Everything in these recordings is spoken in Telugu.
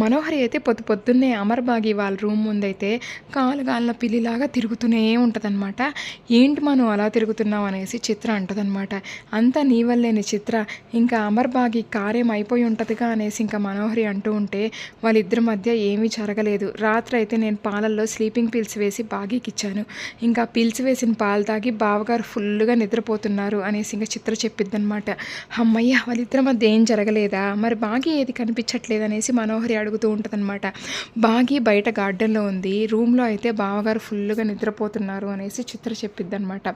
మనోహరి అయితే పొద్దు పొద్దున్నే అమర్బాగి వాళ్ళ రూమ్ ముందైతే కాలు గాలిన పిల్లిలాగా తిరుగుతూనే ఉంటుందన్నమాట. ఏంటి మనం అలా తిరుగుతున్నాం అనేసి చిత్ర అంటదనమాట అంతా నీ వల్లేని చిత్ర. ఇంకా అమర్బాగి కార్యం అయిపోయి ఉంటుందిగా అనేసి ఇంకా మనోహరి అంటూ ఉంటే వాళ్ళిద్దరి మధ్య ఏమీ జరగలేదు. రాత్రి అయితే నేను పాలల్లో స్లీపింగ్ పిల్స్ వేసి బాగీకి ఇచ్చాను. ఇంకా పిల్స్ వేసిన పాలు తాగి బావగారు ఫుల్గా నిద్రపోతున్నారు అనేసి ఇంకా చిత్ర చెప్పిద్దనమాట అమ్మయ్య వాళ్ళిద్దరి మధ్య ఏం జరగలేదా? మరి బాగి ఏది కనిపించట్లేదు అనేసి మనోహరి అడుగుతూ ఉంటుందన్నమాట. బాగి బయట గార్డెన్లో ఉంది. రూమ్లో అయితే బావగారు ఫుల్గా నిద్రపోతున్నారు అనేసి చిత్ర చెప్పిద్దనమాట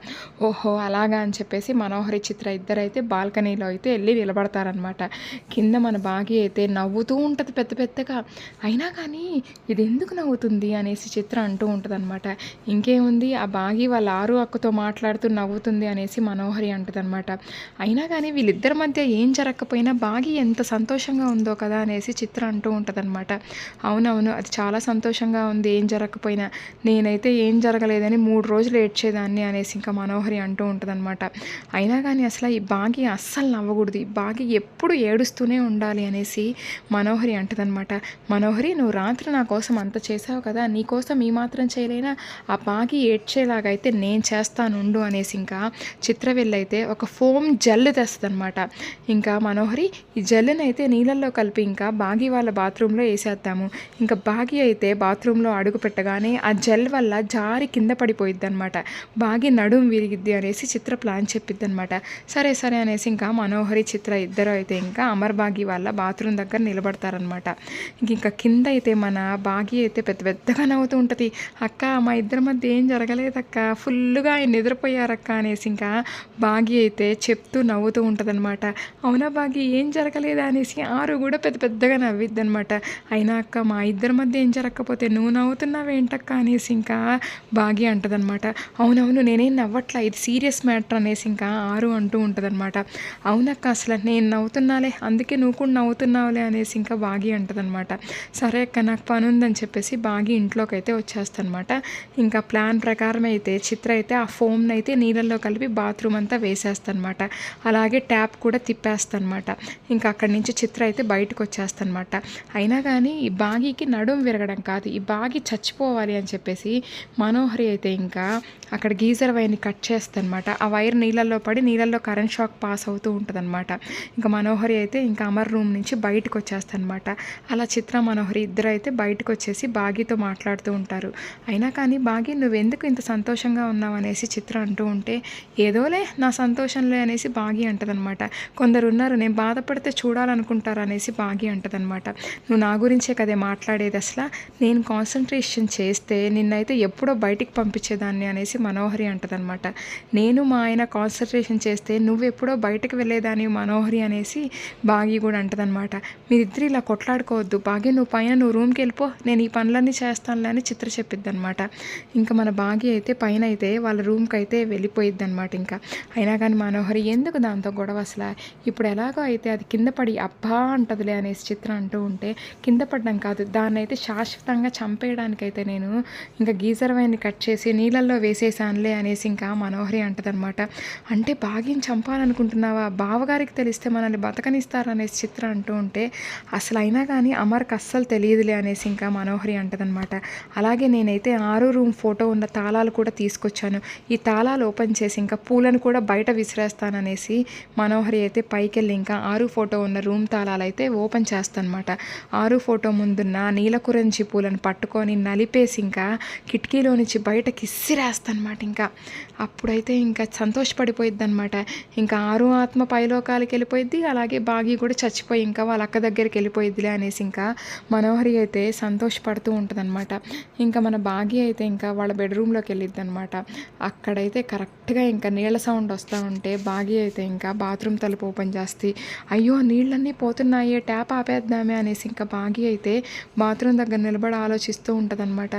ఓహో అలాగా అని చెప్పేసి మనోహరి చిత్ర ఇద్దరైతే బాల్కనీలో అయితే వెళ్ళి నిలబడతారనమాట కింద మన బాగి అయితే నవ్వుతూ ఉంటుంది పెద్ద పెద్దగా. అయినా కానీ ఇది ఎందుకు నవ్వుతుంది అనేసి చిత్ర అంటూ ఉంటుందన్నమాట. ఇంకేముంది? ఆ బాగి వాళ్ళ ఆరు అక్కతో మాట్లాడుతూ నవ్వుతుంది అనేసి మనోహరి అంటదనమాట అయినా కానీ వీళ్ళిద్దరి మధ్య ఏం జరగకపోయినా బాగి ఎంత సంతోషంగా ఉందో కదా అనేసి చిత్ర అంటూ ఉంటుంది అనమాట అవునవును అది చాలా సంతోషంగా ఉంది. ఏం జరగకపోయినా నేనైతే ఏం జరగలేదని మూడు రోజులు ఏడ్చేదాన్ని అనేసి ఇంకా మనోహరి అంటూ ఉంటుందన్నమాట. అయినా కానీ అసలు ఈ బాగి అస్సలు నవ్వకూడదు. ఈ బాగి ఎప్పుడు ఏడుస్తూనే ఉండాలి అనేసి మనోహరి అంటదనమాట మనోహరి నువ్వు రాత్రి నా కోసం అంత చేసావు కదా నీ కోసం ఈ మాత్రం చేయలేనా? ఆ బాగి ఏడ్చేలాగా అయితే నేను చేస్తాను ఉండు అనేసి ఇంకా చిత్రవెల్లైతే ఒక ఫోమ్ జల్లు తెస్తుందనమాట ఇంకా మనోహరి ఈ జల్లునైతే అయితే నీళ్ళల్లో కలిపి ఇంకా బాగి వాళ్ళ బాత్రూమ్ బాత్రూంలో వేసేద్దాము. ఇంకా బాగి అయితే బాత్రూంలో అడుగు పెట్టగానే ఆ జెల్ వల్ల జారి కింద పడిపోయిద్ది అనమాట బాగి నడుం విరిగిద్ది అనేసి చిత్ర ప్లాన్ చెప్పిద్ది అనమాట సరే సరే అనేసి ఇంకా మనోహరి చిత్ర ఇద్దరు అయితే ఇంకా అమర్ బాగి వాళ్ళ బాత్రూమ్ దగ్గర నిలబడతారనమాట ఇంక ఇంకా కింద అయితే మన బాగి అయితే పెద్ద పెద్దగా నవ్వుతూ ఉంటుంది. అక్క మా ఇద్దరి మధ్య ఏం జరగలేదక్క ఫుల్గా ఆయన నిద్రపోయారక్క అనేసి ఇంకా బాగి అయితే చెప్తూ నవ్వుతూ ఉంటుందన్నమాట. అవునా బాగి ఏం జరగలేదా అనేసి ఆరు కూడా పెద్ద పెద్దగా నవ్విద్ది అనమాట అయినా అక్క మా ఇద్దరి మధ్య ఏం జరగకపోతే నువ్వు నవ్వుతున్నావేంటక్క అనేసి ఇంకా బాగి అంటదనమాట. అవునవును నేనేం నవ్వట్లా? ఇది సీరియస్ మ్యాటర్ అనేసి ఇంకా ఆరు అంటూ ఉంటుందన్నమాట అవునక్క అసలు నేను నవ్వుతున్నాలే అందుకే నువ్వు కూడా నవ్వుతున్నావులే అనేసి ఇంకా బాగి అంటదనమాట. సరే అక్క నాకు పని ఉందని చెప్పేసి బాగి ఇంట్లోకి అయితే వచ్చేస్తానమాట ఇంకా ప్లాన్ ప్రకారం అయితే చిత్ర అయితే ఆ ఫోమ్ని అయితే నీళ్ళల్లో కలిపి బాత్రూమ్ అంతా వేసేస్తానమాట అలాగే ట్యాప్ కూడా తిప్పేస్తానమాట ఇంకా అక్కడి నుంచి చిత్ర అయితే బయటకు వచ్చేస్తానమాట అయినా కానీ ఈ బాగీకి నడుం విరగడం కాదు ఈ బాగి చచ్చిపోవాలి అని చెప్పేసి మనోహరి అయితే ఇంకా అక్కడ గీజర్ వైర్ని కట్ చేస్తుందనమాట ఆ వైర్ నీళ్ళల్లో పడి నీళ్ళల్లో కరెంట్ షాక్ పాస్ అవుతూ ఉంటుందన్నమాట. ఇంకా మనోహరి అయితే ఇంకా అమర్ రూమ్ నుంచి బయటకు వచ్చేస్తానమాట అలా చిత్ర మనోహరి ఇద్దరు అయితే బయటకు వచ్చేసి బాగితో మాట్లాడుతూ ఉంటారు. అయినా కానీ బాగి నువ్వెందుకు ఇంత సంతోషంగా ఉన్నావు? అనేసి చిత్ర అంటూ ఉంటే ఏదోలే నా సంతోషంలే అనేసి బాగి అంటదనమాట కొందరు ఉన్నారు నేను బాధపడితే చూడాలనుకుంటారు? అనేసి బాగి అంటదనమాట నువ్వు నా గురించే కదే మాట్లాడేది అసలు? నేను కాన్సన్ట్రేషన్ చేస్తే నిన్నైతే ఎప్పుడో బయటికి పంపించేదాన్ని అనేసి మనోహరి అంటదనమాట నేను మా ఆయన కాన్సన్ట్రేషన్ చేస్తే నువ్వు ఎప్పుడో బయటకు వెళ్ళేదాన్ని మనోహరి అనేసి బాగి కూడా అంటదనమాట మీరిద్దరు ఇలా కొట్లాడుకోవద్దు. బాగి నువ్వు పైన నువ్వు రూమ్కి వెళ్ళిపో. నేను ఈ పనులన్నీ చేస్తానులే అని చిత్ర చెప్పిద్దనమాట ఇంకా మన బాగి అయితే పైన అయితే వాళ్ళ రూమ్కి అయితే వెళ్ళిపోయిద్ది అనమాట ఇంకా. అయినా కానీ మనోహరి ఎందుకు దాంతో గొడవ అసలు? ఇప్పుడు ఎలాగో అయితే అది కింద పడి అబ్బా అంటదిలే అనేసి చిత్ర అంటూ ఉంటే కింద పడడం కాదు. దాన్ని అయితే శాశ్వతంగా చంపేయడానికైతే నేను ఇంకా గీజర్ వైన్ కట్ చేసి నీళ్ళల్లో వేసేసానులే అనేసి ఇంకా మనోహరి అంటదనమాట అంటే బాగిని చంపాలనుకుంటున్నావా? బావగారికి తెలిస్తే మనల్ని బతకనిస్తారనేసి చిత్ర అంటూ ఉంటే అసలు అయినా కానీ అమర్కి అస్సలు తెలియదులే అనేసి ఇంకా మనోహరి అంటదనమాట అలాగే నేనైతే ఆరో రూమ్ ఫోటో ఉన్న తాళాలు కూడా తీసుకొచ్చాను. ఈ తాళాలు ఓపెన్ చేసి ఇంకా పూలను కూడా బయట విసిరేస్తాననేసి మనోహరి అయితే పైకి వెళ్ళి ఇంకా ఆరు ఫోటో ఉన్న రూమ్ తాళాలు అయితే ఓపెన్ చేస్తానమాట ఆరు ఫోటో ముందున్న నీలకురంజి పూలను పట్టుకొని నలిపేసి ఇంకా కిటికీలో నుంచి బయటకి ఇసిరేస్తానమాట ఇంకా. అప్పుడైతే ఇంకా సంతోషపడిపోయిద్ది అనమాట ఇంకా ఆరు ఆత్మ పైలోకాలకి వెళ్ళిపోయిద్ది అలాగే బాగి కూడా చచ్చిపోయి ఇంకా వాళ్ళ అక్క దగ్గరికి వెళ్ళిపోయిద్దిలే అనేసి ఇంకా మనోహరి అయితే సంతోషపడుతూ ఉంటుందన్నమాట ఇంకా మన బాగి అయితే ఇంకా వాళ్ళ బెడ్రూమ్లోకి వెళ్ళిద్ది అనమాట అక్కడైతే కరెక్ట్గా ఇంకా నీళ్ళ సౌండ్ వస్తూ ఉంటే బాగి అయితే ఇంకా బాత్రూమ్ తలుపు ఓపెన్ చేస్తే అయ్యో నీళ్ళన్నీ పోతున్నాయి ట్యాప్ ఆపేద్దామే అనేసి ఇంకా బాగి అయితే బాత్రూమ్ దగ్గర నిలబడి ఆలోచిస్తూ ఉంటుందన్నమాట.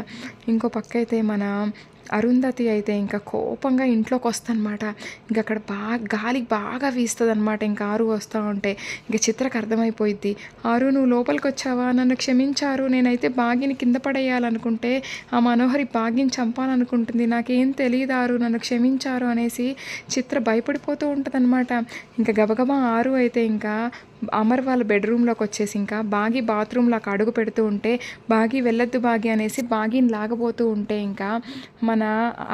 ఇంకో పక్క అయితే మన అరుంధతి అయితే ఇంకా కోపంగా ఇంట్లోకి వస్తుందన్నమాట. ఇంక అక్కడ బాగా గాలి బాగా వీస్తుంది అనమాట ఇంకా ఆరు వస్తూ ఉంటే ఇంకా చిత్రకు అర్థమైపోయిద్ది. ఆరు నువ్వు లోపలికి వచ్చావా? నన్ను క్షమించారు. నేనైతే బాగిని కింద పడేయాలనుకుంటే ఆ మనోహరి బాగిని చంపాలనుకుంటుంది. నాకేం తెలియదు ఆరు నన్ను క్షమించారు అనేసి చిత్ర భయపడిపోతూ ఉంటుందన్నమాట. ఇంకా గబగబా ఆరు అయితే ఇంకా అమర్ వాళ్ళ బెడ్రూమ్లోకి వచ్చేసి ఇంకా బాగి బాత్రూంలోకి అడుగు పెడుతూ ఉంటే బాగి వెళ్ళొద్దు బాగి అనేసి బాగిని లాగబోతూ ఉంటే ఇంకా మన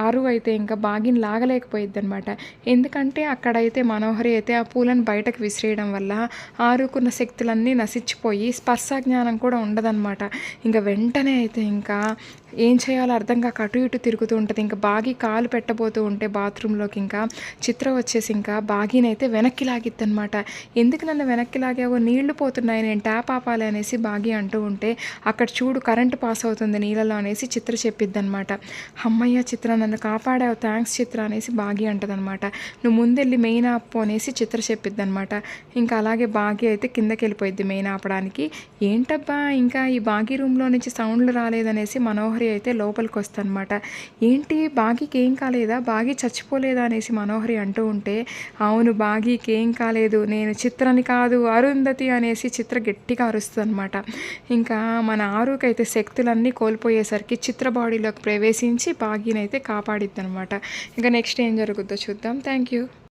ఆరు అయితే ఇంకా బాగిని లాగలేకపోయిద్ది అనమాట ఎందుకంటే అక్కడైతే మనోహరి అయితే ఆ పూలను బయటకు విసిరేయడం వల్ల ఆరుకున్న శక్తులన్నీ నశించిపోయి స్పర్శ జ్ఞానం కూడా ఉండదన్నమాట. ఇంకా వెంటనే అయితే ఇంకా ఏం చేయాలో అర్థం కాక అటు ఇటు తిరుగుతూ ఉంటుంది. ఇంకా బాగి కాలు పెట్టబోతూ ఉంటే బాత్రూంలోకి ఇంకా చిత్ర వచ్చేసి ఇంకా బాగీనైతే వెనక్కి లాగిద్ది అనమాట ఎందుకు నన్ను వెనక్కి లాగావో నీళ్ళు పోతున్నాయి నేను ట్యాప్ ఆపాలి అనేసి బాగి అంటూ ఉంటే అక్కడ చూడు కరెంటు పాస్ అవుతుంది నీళ్ళలో అనేసి చిత్ర చెప్పిద్ది అనమాట అమ్మయ్య చిత్ర నన్ను కాపాడావు థ్యాంక్స్ చిత్ర అనేసి బాగి అంటదనమాట నువ్వు ముందెళ్ళి మెయిన్ ఆపు అనేసి చిత్ర చెప్పిద్ది అనమాట ఇంకా అలాగే బాగి అయితే కిందకి వెళ్ళిపోయిద్ది మెయిన్ ఆపడానికి. ఏంటబ్బా ఇంకా ఈ బాగి రూమ్లో నుంచి సౌండ్లు రాలేదనేసి మనోహర్ అయితే లోపలికి వస్తానమాట ఏంటి బాగీకి ఏం కాలేదా? బాగి చచ్చిపోలేదా అనేసి మనోహరి అంటూ ఉంటే అవును బాగీకి ఏం కాలేదు. నేను చిత్రని కాదు అరుంధతి అనేసి చిత్ర గట్టిగా అరుస్తుందనమాట ఇంకా మన ఆరుకైతే శక్తులన్నీ కోల్పోయేసరికి చిత్ర బాడీలోకి ప్రవేశించి బాగీని అయితే కాపాడిద్ది అనమాట ఇంకా నెక్స్ట్ ఏం జరుగుద్దో చూద్దాం. Thank you.